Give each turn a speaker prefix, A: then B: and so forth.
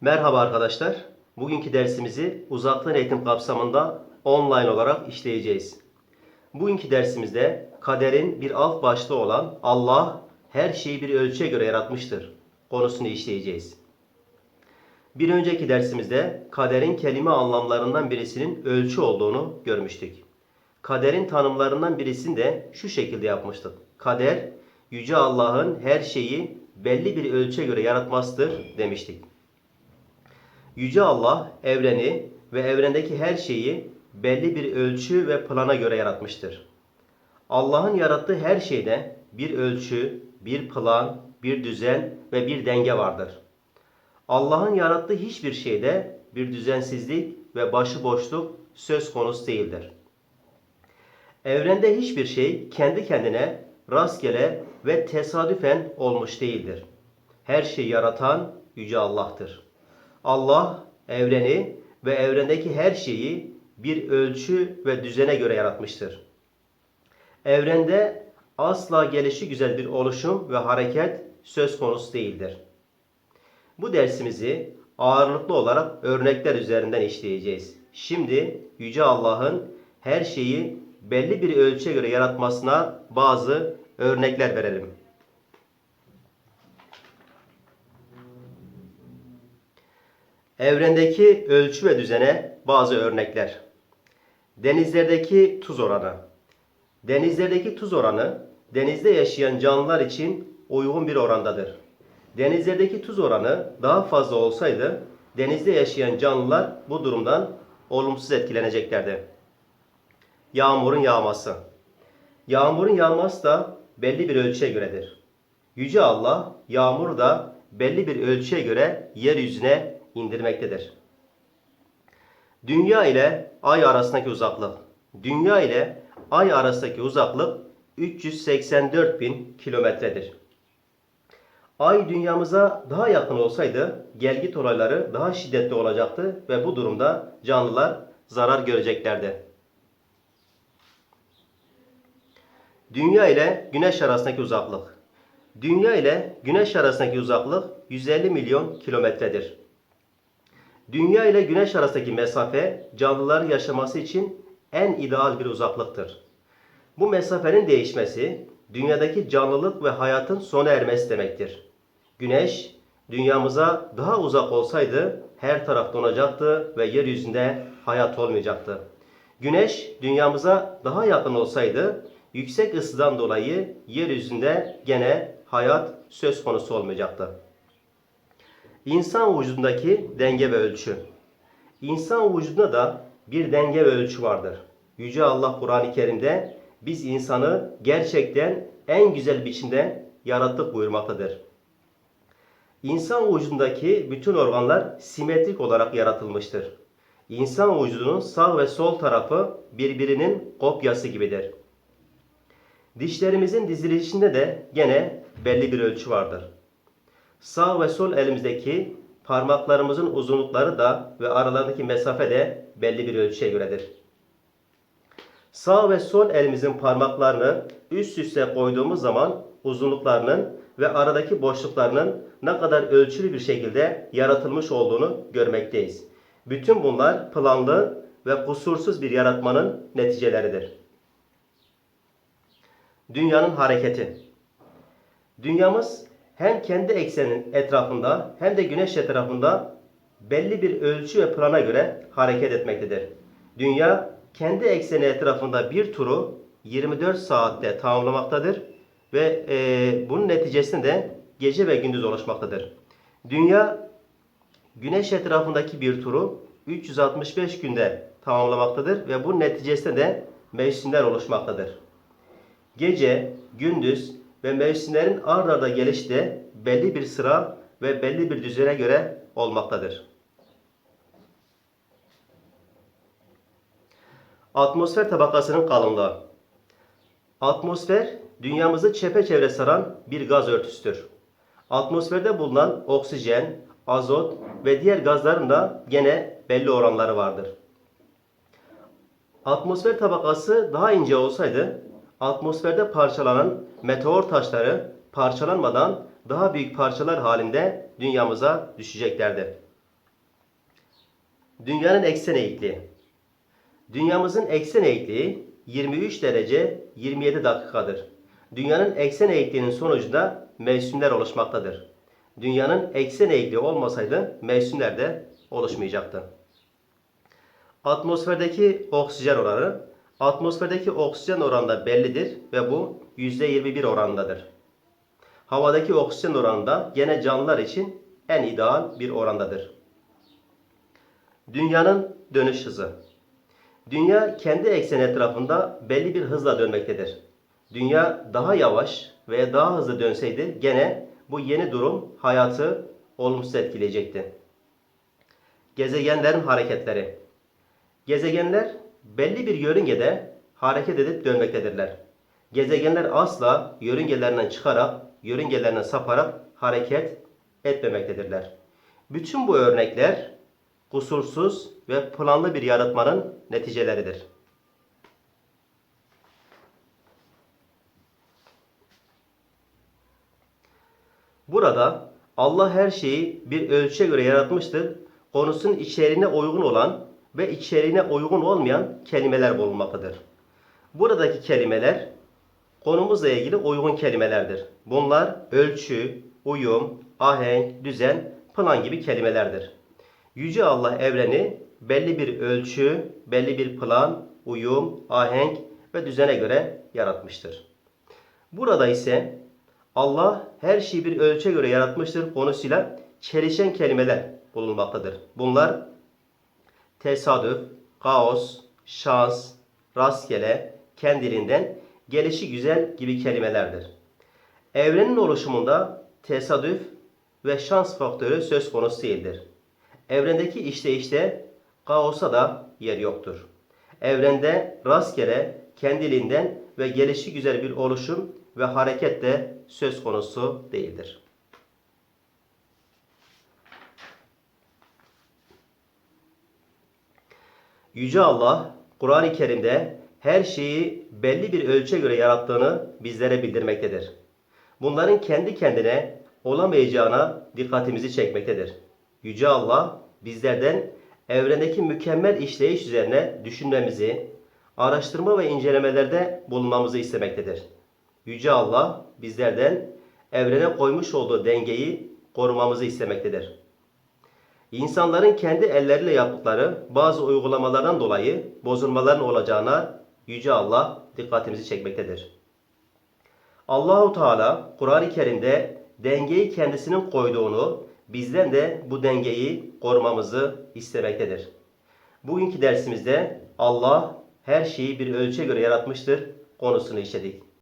A: Merhaba arkadaşlar. Bugünkü dersimizi uzaktan eğitim kapsamında online olarak işleyeceğiz. Bugünkü dersimizde kaderin bir alt başlığı olan Allah her şeyi bir ölçüye göre yaratmıştır konusunu işleyeceğiz. Bir önceki dersimizde kaderin kelime anlamlarından birisinin ölçü olduğunu görmüştük. Kaderin tanımlarından birisini de şu şekilde yapmıştık. Kader, Yüce Allah'ın her şeyi belli bir ölçüye göre yaratmasıdır demiştik. Yüce Allah evreni ve evrendeki her şeyi belli bir ölçü ve plana göre yaratmıştır. Allah'ın yarattığı her şeyde bir ölçü, bir plan, bir düzen ve bir denge vardır. Allah'ın yarattığı hiçbir şeyde bir düzensizlik ve başıboşluk söz konusu değildir. Evrende hiçbir şey kendi kendine rastgele ve tesadüfen olmuş değildir. Her şeyi yaratan Yüce Allah'tır. Allah evreni ve evrendeki her şeyi bir ölçü ve düzene göre yaratmıştır. Evrende asla gelişi güzel bir oluşum ve hareket söz konusu değildir. Bu dersimizi ağırlıklı olarak örnekler üzerinden işleyeceğiz. Şimdi Yüce Allah'ın her şeyi belli bir ölçüye göre yaratmasına bazı örnekler verelim. Evrendeki ölçü ve düzene bazı örnekler. Denizlerdeki tuz oranı. Denizlerdeki tuz oranı denizde yaşayan canlılar için uygun bir orandadır. Denizlerdeki tuz oranı daha fazla olsaydı denizde yaşayan canlılar bu durumdan olumsuz etkileneceklerdi. Yağmurun yağması. Yağmurun yağması da belli bir ölçüye göredir. Yüce Allah yağmuru da belli bir ölçüye göre yeryüzüne indirmektedir. Dünya ile ay arasındaki uzaklık. Dünya ile ay arasındaki uzaklık 384 bin kilometredir. Ay dünyamıza daha yakın olsaydı gelgit olayları daha şiddetli olacaktı ve bu durumda canlılar zarar göreceklerdi. Dünya ile Güneş arasındaki uzaklık. Dünya ile Güneş arasındaki uzaklık 150 milyon kilometredir. Dünya ile Güneş arasındaki mesafe canlıların yaşaması için en ideal bir uzaklıktır. Bu mesafenin değişmesi dünyadaki canlılık ve hayatın sona ermesi demektir. Güneş dünyamıza daha uzak olsaydı her taraf donacaktı ve yeryüzünde hayat olmayacaktı. Güneş dünyamıza daha yakın olsaydı yüksek ısıdan dolayı yeryüzünde gene hayat söz konusu olmayacaktı. İnsan vücudundaki denge ve ölçü. İnsan vücudunda da bir denge ve ölçü vardır. Yüce Allah Kur'an-ı Kerim'de biz insanı gerçekten en güzel biçimde yarattık buyurmaktadır. İnsan vücudundaki bütün organlar simetrik olarak yaratılmıştır. İnsan vücudunun sağ ve sol tarafı birbirinin kopyası gibidir. Dişlerimizin dizilişinde de gene belli bir ölçü vardır. Sağ ve sol elimizdeki parmaklarımızın uzunlukları da ve aralarındaki mesafe de belli bir ölçüye göredir. Sağ ve sol elimizin parmaklarını üst üste koyduğumuz zaman uzunluklarının ve aradaki boşluklarının ne kadar ölçülü bir şekilde yaratılmış olduğunu görmekteyiz. Bütün bunlar planlı ve kusursuz bir yaratmanın neticeleridir. Dünyanın hareketi. Dünyamız hem kendi ekseninin etrafında hem de güneş etrafında belli bir ölçü ve plana göre hareket etmektedir. Dünya kendi ekseni etrafında bir turu 24 saatte tamamlamaktadır ve e, bunun neticesinde gece ve gündüz oluşmaktadır. Dünya güneş etrafındaki bir turu 365 günde tamamlamaktadır ve bunun neticesinde de mevsimler oluşmaktadır. Gece, gündüz ve mevsimlerin ard arda gelişi de belli bir sıra ve belli bir düzene göre olmaktadır. Atmosfer tabakasının kalınlığı. Atmosfer dünyamızı çepeçevre saran bir gaz örtüsüdür. Atmosferde bulunan oksijen, azot ve diğer gazların da gene belli oranları vardır. Atmosfer tabakası daha ince olsaydı atmosferde parçalanan meteor taşları parçalanmadan daha büyük parçalar halinde dünyamıza düşeceklerdi. Dünyanın eksen eğikliği. Dünyamızın eksen eğikliği 23 derece 27 dakikadır. Dünyanın eksen eğikliğinin sonucunda mevsimler oluşmaktadır. Dünyanın eksen eğikliği olmasaydı mevsimler de oluşmayacaktı. Atmosferdeki oksijen oranı atmosferdeki oksijen oranı bellidir ve bu %21 oranındadır. Havadaki oksijen oranı da gene canlılar için en ideal bir orandadır. Dünyanın dönüş hızı. Dünya kendi ekseni etrafında belli bir hızla dönmektedir. Dünya daha yavaş veya daha hızlı dönseydi gene bu yeni durum hayatı olumsuz etkileyecekti. Gezegenlerin hareketleri. Gezegenler belli bir yörüngede hareket edip dönmektedirler. Gezegenler asla yörüngelerinden çıkarak, yörüngelerinden saparak hareket etmemektedirler. Bütün bu örnekler kusursuz ve planlı bir yaratmanın neticeleridir. Burada Allah her şeyi bir ölçüye göre yaratmıştır. Konusunun içeriğine uygun olan ve içeriğine uygun olmayan kelimeler bulunmaktadır. Buradaki kelimeler konumuzla ilgili uygun kelimelerdir. Bunlar ölçü, uyum, ahenk, düzen, plan gibi kelimelerdir. Yüce Allah evreni belli bir ölçü, belli bir plan, uyum, ahenk ve düzene göre yaratmıştır. Burada ise Allah her şeyi bir ölçüye göre yaratmıştır konusuyla çelişen kelimeler bulunmaktadır. Bunlar tesadüf, kaos, şans, rastgele, kendiliğinden, gelişi güzel gibi kelimelerdir. Evrenin oluşumunda tesadüf ve şans faktörü söz konusu değildir. Evrendeki işleyişte kaosa da yer yoktur. Evrende rastgele, kendiliğinden ve gelişi güzel bir oluşum ve hareket de söz konusu değildir. Yüce Allah Kur'an-ı Kerim'de her şeyi belli bir ölçüye göre yarattığını bizlere bildirmektedir. Bunların kendi kendine olamayacağına dikkatimizi çekmektedir. Yüce Allah bizlerden evrendeki mükemmel işleyiş üzerine düşünmemizi, araştırma ve incelemelerde bulunmamızı istemektedir. Yüce Allah bizlerden evrene koymuş olduğu dengeyi korumamızı istemektedir. İnsanların kendi elleriyle yaptıkları bazı uygulamalardan dolayı bozulmaların olacağına Yüce Allah dikkatimizi çekmektedir. Allahu Teala Kur'an-ı Kerim'de dengeyi kendisinin koyduğunu, bizden de bu dengeyi korumamızı istemektedir. Bugünkü dersimizde Allah her şeyi bir ölçüye göre yaratmıştır konusunu işledik.